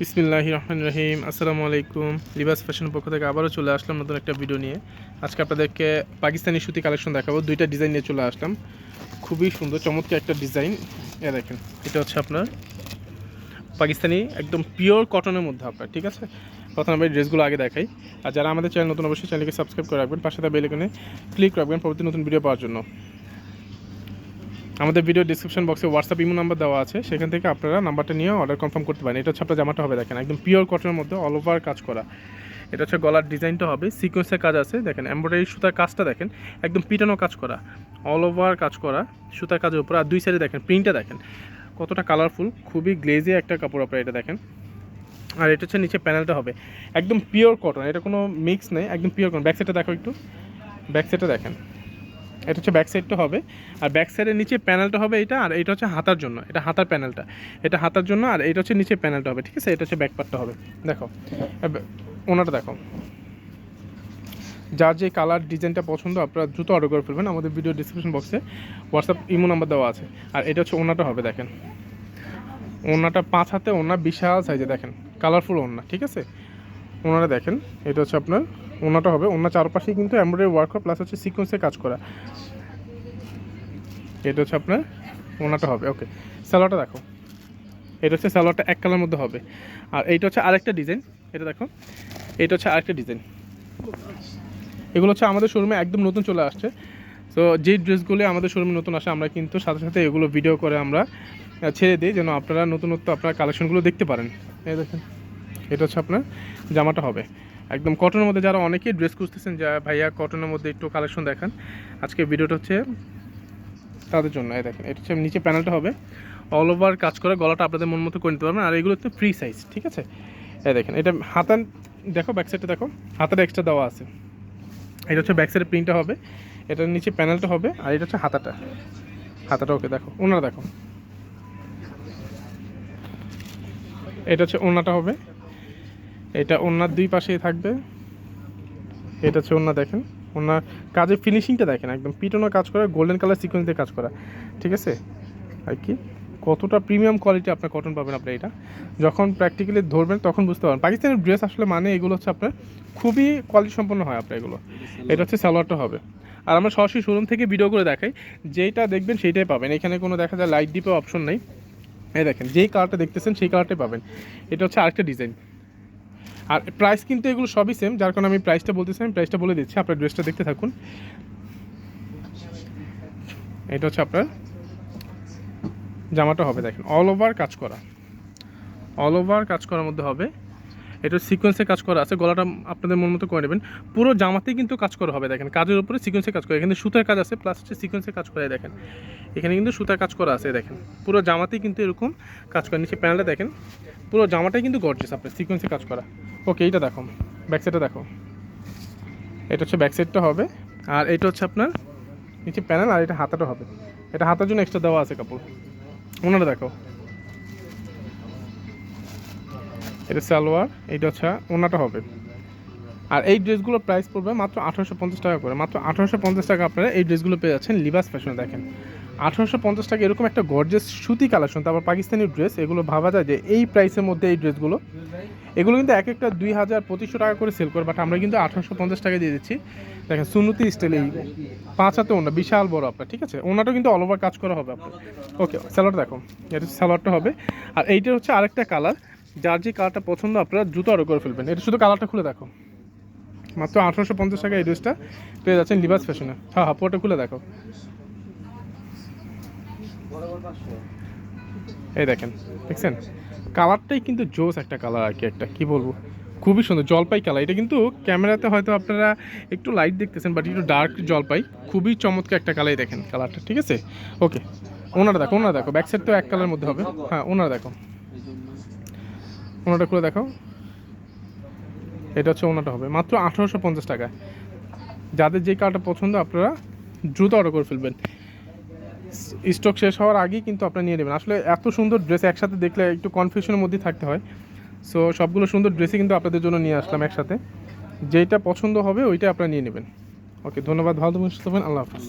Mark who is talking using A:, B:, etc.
A: বিসমিল্লাহ রহমান রহিম, আসসালামু আলাইকুম। লিবাস ফ্যাশন পক্ষ থেকে আবারও চলে আসলাম নতুন একটা ভিডিও নিয়ে। আজকে আপনাদেরকে পাকিস্তানি সুতি কালেকশন দেখাবো, দুইটা ডিজাইন নিয়ে চলে আসলাম। খুবই সুন্দর, চমৎকার একটা ডিজাইন এ দেখেন, এটা হচ্ছে আপনার পাকিস্তানি একদম পিওর কটনের মধ্যে আপনার, ঠিক আছে? প্রথমে এই ড্রেসগুলো আগে দেখাই। আর যারা আমাদের চ্যানেল নতুন, অবশ্যই চ্যানেলকে সাবস্ক্রাইব করে রাখবেন, পাশে বেল আইকনে ক্লিক রাখবেন, পরবর্তী নতুন ভিডিও পাওয়ার জন্য। আমাদের ভিডিও ডিসক্রিপশন বক্সে হোয়াটসঅ্যাপ ইমো নাম্বার দেওয়া আছে। সেখান থেকে আপনারা নাম্বারটা নিয়ে অর্ডার কনফার্ম করতে পারেন। এটা হচ্ছে আপনার জামাটা হবে, দেখেন, একদম পিওর কটনের মধ্যে অল ওভার কাজ করা। এটা হচ্ছে গলার ডিজাইনটা হবে সিকোয়েন্সের কাজ আছে, দেখেন এমব্রয়ডারি সুতার কাজটা, দেখেন, একদম পিটানো কাজ করা অল ওভার কাজ করা, সুতার কাজের উপর। আর দুই সাইডে দেখেন প্রিন্টটা দেখেন, কতটা কালারফুল খুবই গ্লেজি একটা কাপড় আপনারা এটা, দেখেন। আর এটা হচ্ছে নিচে প্যানেলটা হবে, একদম পিওর কটন এটা কোনো মিক্স নেই, একদম পিওর কটন ব্যাক সাইডটা দেখো একটু ব্যাক সাইডটা দেখেন। এটা হচ্ছে ব্যাক সাইডটা হবে। আর ব্যাক সাইডের নিচে প্যানেলটা হবে এটা, আর এটা হচ্ছে হাতার জন্য। এটা হাতার প্যানেলটা এটা হাতার জন্য, আর এটা হচ্ছে নিচে প্যানেলটা হবে, ঠিক আছে? এটা হচ্ছে ব্যাক পার্টটা হবে। দেখো ওনাটা দেখো। যার যে কালার ডিজাইনটা পছন্দ, আপনারা দ্রুত অর্ডার করে ফেলবেন। আমাদের ভিডিও ডিসক্রিপশন বক্সে হোয়াটসঅ্যাপ ইমো নাম্বার দেওয়া আছে। আর এটা হচ্ছে ওনাটা হবে, দেখেন। ওনাটা পাঁচ হাতে, ওনা বিশাল সাইজে দেখেন। কালারফুল ওনা, ঠিক আছে? ওনারা দেখেন। এটা হচ্ছে আপনার ওনাটা হবে। ওনার চারপাশে কিন্তু এমব্রয়ডারি ওয়ার্ক প্লাস হচ্ছে সিকোয়েন্সে কাজ করা। এটা হচ্ছে আপনার, ওনাটা হবে ওকে স্যালোয়ারটা দেখো। এটা হচ্ছে স্যালোয়ারটা এক কালার মধ্যে হবে। আর এইটা হচ্ছে আরেকটা ডিজাইন এটা দেখো, এটা হচ্ছে আরেকটা ডিজাইন এগুলো হচ্ছে আমাদের শোরুমে একদম নতুন চলে আসছে। তো যে ড্রেসগুলি আমাদের শোরুমে নতুন আসে, আমরা কিন্তু সাথে সাথে এগুলো ভিডিও করে আমরা ছেড়ে দিই, যেন আপনারা নতুনত্ব আপনার কালেকশনগুলো দেখতে পারেন। এই দেখেন, এটা হচ্ছে আপনার জামাটা হবে। একদম কটনের মধ্যে যারা অনেকেই ড্রেস খুঁজতেছেন, যা ভাইয়া কটনের মধ্যে একটু কালেকশন দেখান। আজকে ভিডিওটা হচ্ছে তাদের জন্য, এই দেখেন, এটা হচ্ছে নিচে প্যানেলটা হবে। অল ওভার কাজ করে গলাটা আপনাদের মন মতো করে নিতে পারবেন, আর এগুলো হচ্ছে ফ্রি সাইজ ঠিক আছে? এই দেখেন, এটা হাতান দেখো ব্যাক সাইডটা দেখো হাতাটা এক্সট্রা দেওয়া আছে। এটা হচ্ছে ব্যাক সাইডের প্রিন্টটা হবে এটার নিচে প্যানেলটা হবে, আর এটা হচ্ছে হাতাটা। হাতাটা ওকে দেখো ওনারা দেখো। এটা হচ্ছে ওনাটা হবে। এটা ওনার দুই পাশেই থাকবে। এটা হচ্ছে ওনা দেখেন। ওনার কাজের ফিনিশিংটা দেখেন একদম। পিটনো কাজ করা গোল্ডেন কালার সিকোয়েন্স দিয়ে কাজ করা। ঠিক আছে? আর কি? কতটা প্রিমিয়াম কোয়ালিটি আপনার কটন পাবেন আপনি এটা। যখন প্র্যাকটিক্যালি ধরবেন তখন বুঝতে পারবেন। পাকিস্তানের ড্রেস আসলে মানে এগুলো হচ্ছে আপনার খুবই কোয়ালিটি সম্পন্ন হয় আপনার এগুলো। এটা হচ্ছে সালোয়ারটা হবে। আর আমরা সরাসরি শোরুম থেকে ভিডিও করে দেখাই। যেইটা দেখবেন সেইটাই পাবেন। এখানে কোনো দেখা যায় লাইট ডিপে অপশন নেই। এই দেখেন, যেই কালারটা দেখতেছেন সেই কালারটাই পাবেন। এটা হচ্ছে আরেকটা ডিজাইন আর প্রাইস কিন্তু এগুলো সবই সেম যার কারণে আমি প্রাইসটা বলতেছি, আমি প্রাইসটা বলে দিচ্ছি, আপনার ড্রেসটা দেখতে থাকুন। এটা হচ্ছে আপনার জামাটা হবে, দেখেন অল ওভার কাজ করা। অল ওভার কাজ করার মধ্যে হবে। এটা সিকোয়েন্সে কাজ করা আছে, গলাটা আপনাদের মন মতো করে নেবেন। পুরো জামাতেই কিন্তু কাজ করা হবে, দেখেন, কাজের উপরে সিকোয়েন্সে কাজ করা। এখানে সুতার কাজ আছে প্লাস হচ্ছে সিকোয়েন্সে কাজ করে দেখেন। এখানে কিন্তু সুতার কাজ করা আছে, দেখেন। পুরো জামাতেই কিন্তু এরকম কাজ করা। নিচে প্যানেলটা দেখেন, পুরো জামাটাই কিন্তু গর্জেস আপনার সিকোয়েন্সে কাজ করা। ওকে এইটা দেখো। ব্যাক সাইডটা দেখো। এটা হচ্ছে ব্যাক সাইডটা হবে, আর এটা হচ্ছে আপনার নিচে প্যানেল আর এটা হাতাটা হবে। এটা হাতার জন্য এক্সট্রা দেওয়া আছে কাপড়। ওনারা দেখো। এটা সালোয়ার, এইটা হচ্ছে ওনাটা হবে। আর এই ড্রেসগুলোর প্রাইস পড়বে মাত্র আঠারোশো পঞ্চাশ টাকা করে। মাত্র আঠারোশো পঞ্চাশ টাকা আপনারা এই ড্রেসগুলো পেয়ে যাচ্ছেন লিবাস ফ্যাশনে দেখেন। আঠারোশো পঞ্চাশ টাকা এরকম একটা গর্জেস সুতি কালেকশন তারপর পাকিস্তানি ড্রেস এগুলো ভাবা যায় যে এই প্রাইসের মধ্যে এই ড্রেসগুলো এগুলো কিন্তু এক একটা দুই হাজার পঁচিশশো টাকা করে সেল করে বাট আমরা কিন্তু আঠারোশো পঞ্চাশ টাকা দিয়ে দিচ্ছি। দেখেন সুনুতি স্টাইল এই পাঁচ হাতে ওনা বিশাল বড় আপনার, ঠিক আছে? ওনাটা কিন্তু অল ওভার কাজ করা হবে আপনার। ওকে স্যালোয়ার দেখো, এটা স্যালোয়ারটা হবে। আর এইটা হচ্ছে আরেকটা কালার যার যে কালারটা পছন্দ, আপনারা জুতো অর্ডার করে ফেলবেন। এটা শুধু কালারটা খুলে দেখো। মাত্র আঠারোশো পঞ্চাশ টাকা এই ড্রেসটা পেয়ে যাচ্ছেন লিবাস ফ্যাশনে হ্যাঁ হ্যাঁ পুরোটা খুলে দেখো। এই দেখেন, দেখছেন? কালারটাই কিন্তু জোস একটা কালার আর কি একটা, কি বলব? খুবই সুন্দর জলপাই কালার। এটা কিন্তু ক্যামেরাতে হয়তো আপনারা একটু লাইট দেখতেছেন বাট একটু ডার্ক জলপাই। খুবই চমৎকার একটা কালারই দেখেন কালারটা, ঠিক আছে? ওকে ওনারা দেখো ওনারা দেখো ব্যাক সাইড তো এক কালারের মধ্যে হবে। হ্যাঁ ওনারা দেখো। ওনাটা খুলে দেখো। এটা হচ্ছে ওনাটা হবে। মাত্র আঠারোশো পঞ্চাশ টাকা যাদের যে কালারটা পছন্দ, আপনারা দ্রুত অর্ডার করে ফেলবেন। স্টক শেষ হওয়ার আগেই কিন্তু আপনারা নিয়ে নেবেন। আসলে এত সুন্দর ড্রেস একসাথে দেখলে একটু কনফিউশনের মধ্যে থাকতে হয়। সো সবগুলো সুন্দর ড্রেসই কিন্তু আপনাদের জন্য নিয়ে আসলাম একসাথে। যেটা পছন্দ হবে ওইটা আপনারা নিয়ে নেবেন। ওকে ধন্যবাদ, ভালো থাকবেন, সুস্থ থাকবেন, আল্লাহ হাফিজ।